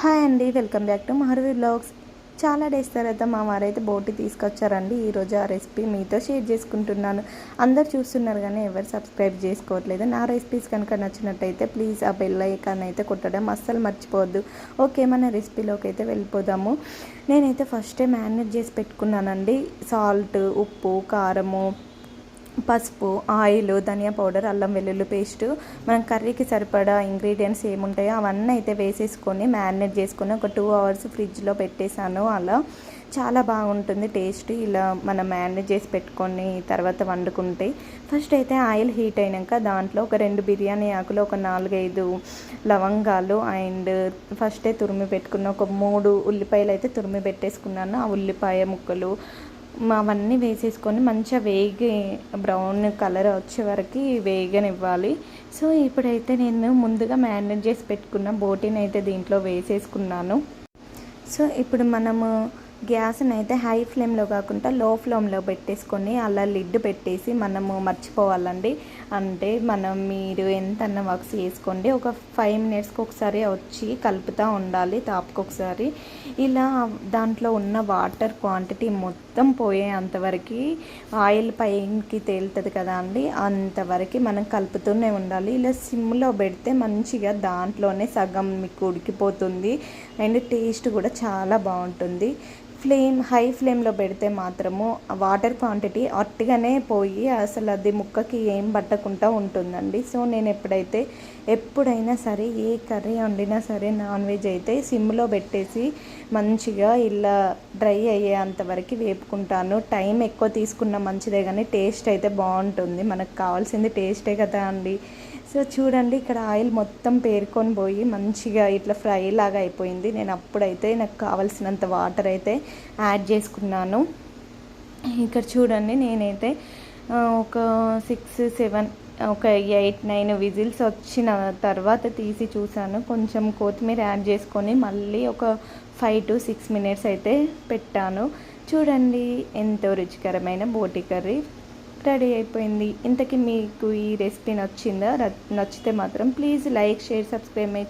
Hi అండి welcome back to Maharvi blogs చాలా days తర్వాత మా వారైతే బోటి తీసుకొచ్చారండి. ఈరోజు ఆ రెసిపీ మీతో షేర్ చేసుకుంటున్నాను. అందరు చూస్తున్నారు కానీ ఎవరు సబ్స్క్రైబ్ చేసుకోవట్లేదు. నా రెసిపీస్ కనుక నచ్చినట్టయితే ప్లీజ్ ఆ బెల్ ఐకాన్ అయితే కొట్టడం అస్సలు మర్చిపోవద్దు. ఓకే మన రెసిపీలోకి అయితే వెళ్ళిపోదాము. నేనైతే ఫస్టే మ్యారినేట్ చేసి పెట్టుకున్నానండి. సాల్ట్ ఉప్పు కారము పసుపు ఆయిల్ ధనియా పౌడర్ అల్లం వెల్లుల్లి పేస్ట్ మనం కర్రీకి సరిపడా ఇంగ్రీడియంట్స్ ఏముంటాయో అవన్నీ అయితే వేసేసుకొని మ్యారినేట్ చేసుకొని ఒక టూ అవర్స్ ఫ్రిడ్జ్లో పెట్టేశాను అలా. చాలా బాగుంటుంది టేస్ట్. ఇలా మనం మ్యారినేట్ చేసి పెట్టుకొని తర్వాత వండుకుంటే ఫస్ట్ అయితే ఆయిల్ హీట్ అయినాక దాంట్లో ఒక రెండు బిర్యానీ ఆకులు ఒక నాలుగైదు లవంగాలు అండ్ ఫస్టే తురిమి పెట్టుకున్న ఒక మూడు ఉల్లిపాయలు అయితే తురిమి పెట్టేసుకున్నాను. ఆ ఉల్లిపాయ ముక్కలు అవన్నీ వేసేసుకొని మంచిగా వేగి బ్రౌన్ కలర్ వచ్చే వరకు వేగనివ్వాలి. సో ఇప్పుడైతే నేను ముందుగా మ్యారినేట్ చేసి పెట్టుకున్న బోటీని అయితే దీంట్లో వేసేసుకున్నాను. సో ఇప్పుడు మనము గ్యాస్ని అయితే హై ఫ్లేమ్లో కాకుండా లో ఫ్లేమ్లో పెట్టేసుకొని అలా లిడ్ పెట్టేసి మనము మర్చిపోవాలండి. అంటే మనం మీరు ఎంత అన్న వర్క్స్ చేసుకోండి. ఒక ఫైవ్ మినిట్స్కి ఒకసారి వచ్చి కలుపుతూ ఉండాలి తాపుకొకసారి ఇలా దాంట్లో ఉన్న వాటర్ క్వాంటిటీ మొత్తం పోయే అంతవరకు ఆయిల్ పైకి తేలుతుంది కదా అండి. అంతవరకు మనం కలుపుతూనే ఉండాలి. ఇలా సిమ్లో పెడితే మంచిగా దాంట్లోనే సగం మీకు ఉడికిపోతుంది. అండ్ టేస్ట్ కూడా చాలా బాగుంటుంది. ఫ్లేమ్ హై ఫ్లేమ్లో పెడితే మాత్రము వాటర్ క్వాంటిటీ అట్టిగానే పోయి అసలు అది ముక్కకి ఏం పట్టకుండా ఉంటుందండి. సో నేను ఎప్పుడైతే ఎప్పుడైనా సరే ఏ కర్రీ వండినా సరే నాన్ వెజ్ అయితే సిమ్లో పెట్టేసి మంచిగా ఇలా డ్రై అయ్యేంత వరకు వేపుకుంటాను. టైం ఎక్కువ తీసుకున్న మంచిదే కానీ టేస్ట్ అయితే బాగుంటుంది. మనకు కావాల్సింది టేస్టే కదా అండి. సో చూడండి ఇక్కడ ఆయిల్ మొత్తం పేరుకొని పోయి మంచిగా ఇట్లా ఫ్రై లాగా అయిపోయింది. నేను అప్పుడైతే నాకు కావాల్సినంత వాటర్ అయితే యాడ్ చేసుకున్నాను. ఇక్కడ చూడండి నేనైతే ఒక సిక్స్ సెవెన్ ఒక ఎయిట్ నైన్ విజిల్స్ వచ్చిన తర్వాత తీసి చూశాను. కొంచెం కొత్తిమీర యాడ్ చేసుకొని మళ్ళీ ఒక ఫైవ్ టు సిక్స్ మినిట్స్ అయితే పెట్టాను. చూడండి ఎంతో రుచికరమైన బోటి కర్రీ. రెడీ అయిపోయింది. ఇంతకీ మీకు ఈ రెసిపీ నచ్చిందా? నచ్చితే మాత్రం please like share subscribe my